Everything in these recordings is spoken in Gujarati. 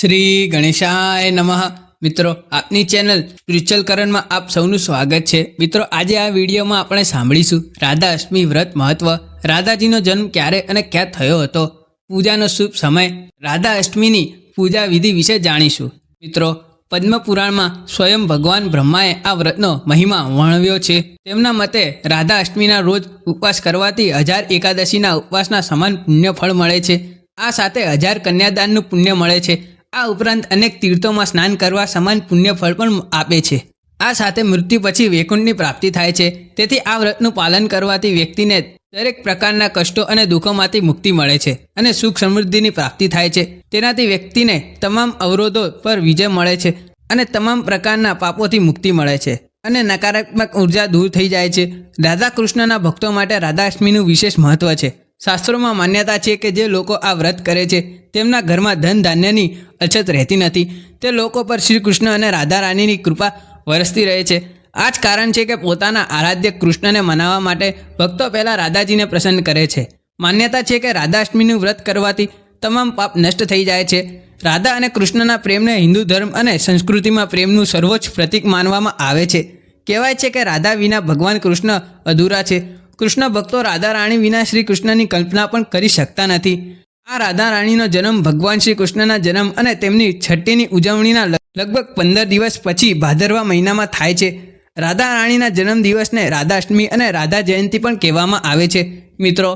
શ્રી ગણેશાય નમઃ. મિત્રો, આપની ચેનલ સ્પિરિચ્યુઅલ કરણમાં આપ સૌનું સ્વાગત છે. મિત્રો, આજે આ વિડીયોમાં આપણે સાંભળીશું રાધા અષ્ટમી વ્રત મહત્વ. રાધાજીનો જન્મ ક્યારે અને ક્યાં થયો હતો? પૂજાનો શુભ સમય. રાધા અષ્ટમીની પૂજા વિધિ વિશે જાણીશું. મિત્રો, પદ્મપુરાણમાં સ્વયં ભગવાન બ્રહ્માએ આ વ્રતનો મહિમા વર્ણવ્યો છે. તેમના મતે રાધા અષ્ટમીના રોજ ઉપવાસ કરવાથી હજાર એકાદશીના ઉપવાસના સમાન પુણ્ય ફળ મળે છે. આ સાથે હજાર કન્યાદાનનું પુણ્ય મળે છે. આ ઉપરાંત અનેક તીર્થોમાં સ્નાન કરવા સમાન પુણ્ય ફળ પણ આપે છે. આ સાથે મૃત્યુ પછી વૈકુંઠની પ્રાપ્તિ થાય છે. તેથી આ વ્રતનું પાલન કરવાથી વ્યક્તિને દરેક પ્રકારના કષ્ટો અને દુઃખોમાંથી મુક્તિ મળે છે અને સુખ સમૃદ્ધિની પ્રાપ્તિ થાય છે. તેનાથી વ્યક્તિને તમામ અવરોધો પર વિજય મળે છે અને તમામ પ્રકારના પાપોથી મુક્તિ મળે છે અને નકારાત્મક ઊર્જા દૂર થઈ જાય છે. રાધા કૃષ્ણના ભક્તો માટે રાધાષ્ટમીનું વિશેષ મહત્વ છે. શાસ્ત્રોમાં માન્યતા છે કે જે લોકો આ વ્રત કરે છે તેમના ઘરમાં ધન ધાન્યની અછત રહેતી નથી. તે લોકો પર શ્રી કૃષ્ણ અને રાધા રાણીની કૃપા વરસતી રહે છે. આ જ કારણ છે કે પોતાના આરાધ્ય કૃષ્ણને મનાવવા માટે ભક્તો પહેલાં રાધાજીને પ્રસન્ન કરે છે. માન્યતા છે કે રાધાષ્ટમીનું વ્રત કરવાથી તમામ પાપ નષ્ટ થઈ જાય છે. રાધા અને કૃષ્ણના પ્રેમને હિન્દુ ધર્મ અને સંસ્કૃતિમાં પ્રેમનું સર્વોચ્ચ પ્રતીક માનવામાં આવે છે. કહેવાય છે કે રાધા વિના ભગવાન કૃષ્ણ અધૂરા છે. કૃષ્ણ ભક્તો રાધા રાણી વિના શ્રી કૃષ્ણની કલ્પના પણ કરી શકતા નથી. આ રાધા રાણીનો જન્મ ભગવાન શ્રી કૃષ્ણના જન્મ અને તેમની છઠ્ઠીની ઉજવણીના લગભગ પંદર દિવસ પછી ભાદરવા મહિનામાં થાય છે. રાધા રાણીના જન્મ દિવસને રાધાષ્ટમી અને રાધા જયંતી પણ કહેવામાં આવે છે. મિત્રો,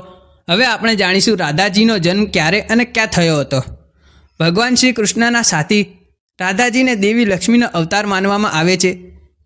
હવે આપણે જાણીશું રાધાજીનો જન્મ ક્યારે અને ક્યાં થયો હતો. ભગવાન શ્રી કૃષ્ણના સાથી રાધાજીને દેવી લક્ષ્મીનો અવતાર માનવામાં આવે છે.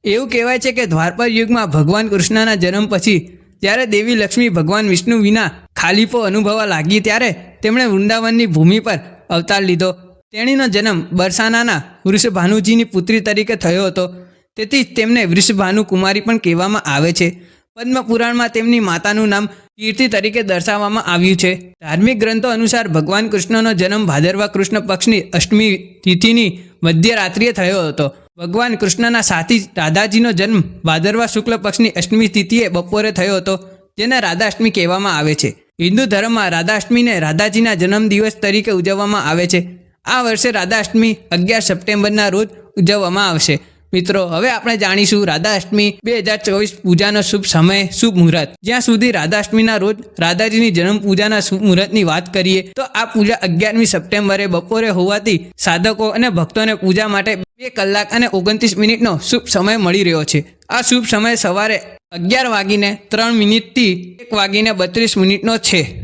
એવું કહેવાય છે કે દ્વારપર યુગમાં ભગવાન કૃષ્ણના જન્મ પછી જ્યારે દેવી લક્ષ્મી ભગવાન વિષ્ણુ વિના ખાલીપો અનુભવવા લાગી ત્યારે તેમણે વૃંદાવનની ભૂમિ પર અવતાર લીધો. તેણીનો જન્મ બરસાનાના વૃષભાનુજીની પુત્રી તરીકે થયો હતો. તેથી જ તેમને વૃષભાનુ કુમારી પણ કહેવામાં આવે છે. પદ્મપુરાણમાં તેમની માતાનું નામ કીર્તિ તરીકે દર્શાવવામાં આવ્યું છે. ધાર્મિક ગ્રંથો અનુસાર ભગવાન કૃષ્ણનો જન્મ ભાદરવા કૃષ્ણ પક્ષની અષ્ટમી તિથિની મધ્યરાત્રિએ થયો હતો. ભગવાન કૃષ્ણના સાથી રાધાજીનો જન્મ ભાદરવા શુક્લ પક્ષની અષ્ટમી તિથિએ બપોરે થયો હતો. જેને રાધાષ્ટમી કહેવામાં આવે છે. હિન્દુ ધર્મમાં રાધાષ્ટમીને રાધાજીના જન્મદિવસ તરીકે ઉજવવામાં આવે છે. આ વર્ષે રાધાષ્ટમી અગિયાર સપ્ટેમ્બરના રોજ ઉજવવામાં આવશે. મિત્રો, હવે આપણે જાણીશું રાધાષ્ટમી બે હજાર ચોવીસ પૂજાનો શુભ સમય, શુભ મુહૂર્ત. જ્યાં સુધી રાધાષ્ટમીના રોજ રાધાજીની જન્મ પૂજાના શુભ મુહૂર્તની વાત કરીએ, તો આ પૂજા અગિયારમી સપ્ટેમ્બરે બપોરે હોવાથી સાધકો અને ભક્તોને પૂજા માટે બે કલાક અને ઓગણત્રીસ મિનિટનો શુભ સમય મળી રહ્યો છે. આ શુભ સમય સવારે અગિયાર વાગીને ત્રણ મિનિટથી એક વાગીને બત્રીસ મિનિટનો છે.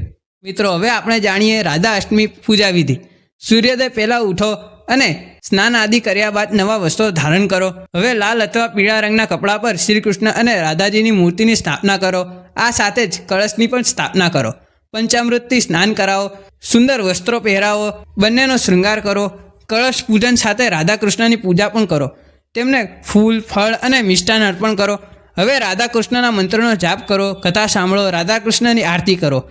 મિત્રો, હવે આપણે જાણીએ રાધા અષ્ટમી પૂજા વિધિ. સૂર્યોદય પહેલાં ઉઠો અને સ્નાન આદિ કર્યા બાદ નવા વસ્ત્રો ધારણ કરો. હવે લાલ અથવા પીળા રંગના કપડા પર શ્રી કૃષ્ણ અને રાધાજીની મૂર્તિની સ્થાપના કરો. આ સાથે જ કળશની પણ સ્થાપના કરો. પંચામૃતથી સ્નાન કરાવો. સુંદર વસ્ત્રો પહેરાવો. બંનેનો શૃંગાર કરો. કળશ પૂજન સાથે રાધા કૃષ્ણની પૂજા પણ કરો. તેમને ફૂલ, ફળ અને મિષ્ટાન અર્પણ કરો. હવે રાધા કૃષ્ણના મંત્રનો જાપ કરો, કથા સાંભળો રાધા કૃષ્ણની આરતી કરો.